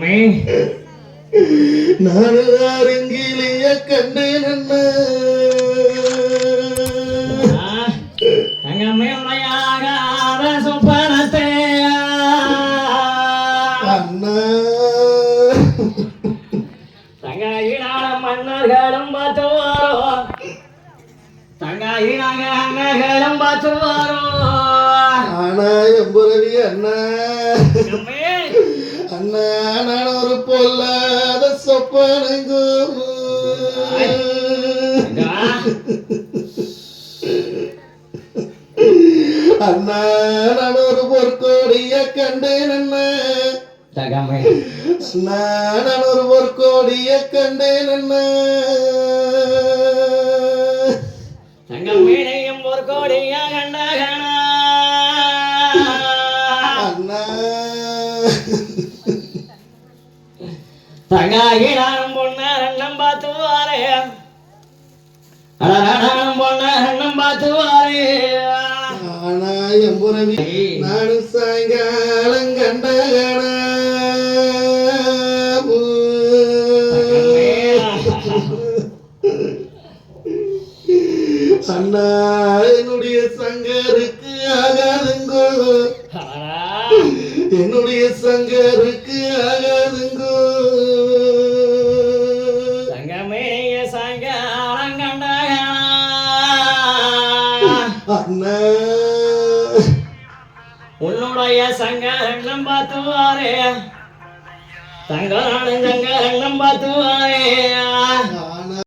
தங்கமே நாடு அருங்கிலேய கண்டேன் என்ன ஆ, தங்கமே உனையாகாத சொப்பனத்தை அண்ணா. தங்காயினான மன்னர்களும் பார்த்து வரும் தங்காயினாக அண்ணர்களும் பார்த்து வரும் ஆனா எம்புரவி அண்ணா. அண்ணா பொல்லாத சொப்பனங்கோ தங்கா, அண்ணா நான் ஒரு பொற்கோடிய கண்டேன் அண்ணா. நான் ஒரு பொற்கோடிய கண்டேன் என்ன தங்கமேனையும் ஒரு கோடியா கண்டகனா. அண்ணா தங்காயினானும் பொண்ண ரெண்டம் பார்த்து வாரே அடரானும் பொண்ண ரெண்டம் பார்த்து வாரே ஆனா எம்புரவி நானும் சாயங்காலம் கண்டகனா அண்ணா என்னுடைய சங்கருக்கு ஆகாதுங்கோ. என்னுடைய சங்கருக்கு ஆகாதுங்கோ. உன்னுடைய சங்க ரெண்டம் பார்த்து வாரே தங்களான